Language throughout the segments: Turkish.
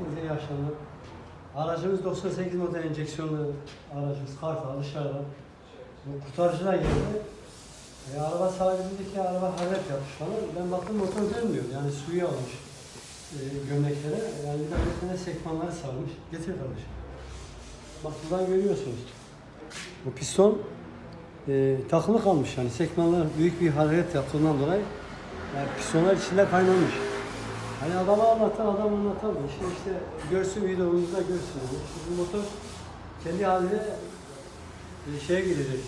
Hepinize iyi akşamlar. Aracımız 98 model enjeksiyonlu aracımız Kartal dışarıdan. Bu kurtarıcılar geldi. E, araba sahibi dedi araba hareket yapmış falan. Ben baktım motor dönmüyor. Yani suyu almış e, gömleklere. Yani bir de gömleklere sekmanları sarmış. Getir kardeşim. Bak buradan görüyorsunuz. Bu piston e, takılı kalmış yani sekmanlar büyük bir hareket yaptığından dolayı yani pistonlar içinde kaynamış. Hani adama anlatan adam anlatamıyor. İşte, işte görsün videomuzda görsün. Bu motor kendi haline e, şeye girecek.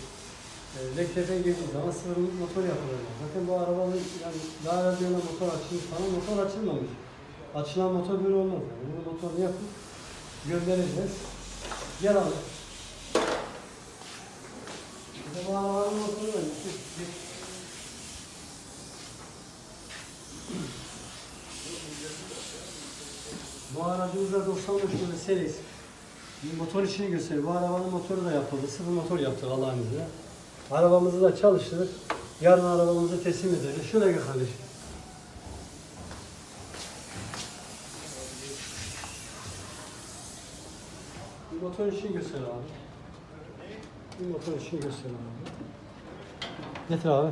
E, Lektefe girdiği zaman sıfır motor yapılacak. Zaten bu arabanın yani daha radyona motor açılmış falan motor açılmamış. Açılan motor böyle olmaz. Yani. Bunu motorunu yapıp göndereceğiz. Gel abi. İşte bu arabanın motoru Bu aracımızda 95 model series. Bir motor işini gösteriyor. Bu arabanın motoru da yapıldı. Sıfır motor yaptık Allah'ın izniyle. Arabamızı da çalıştırdık. Yarın arabamızı teslim edeceğiz. Şöyle gel kardeşim. Motor işini göster abi. Motor işini göster abi. Getir abi.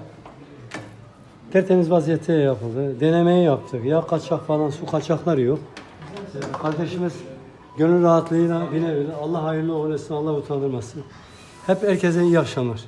Tertemiz vaziyette yapıldı. Denemeyi yaptık. Ya kaçak falan su kaçakları yok. Kardeşimiz gönül rahatlığıyla binebilir. Allah hayırlı uğurlu etsin, Allah utandırmasın. Hep herkese iyi akşamlar.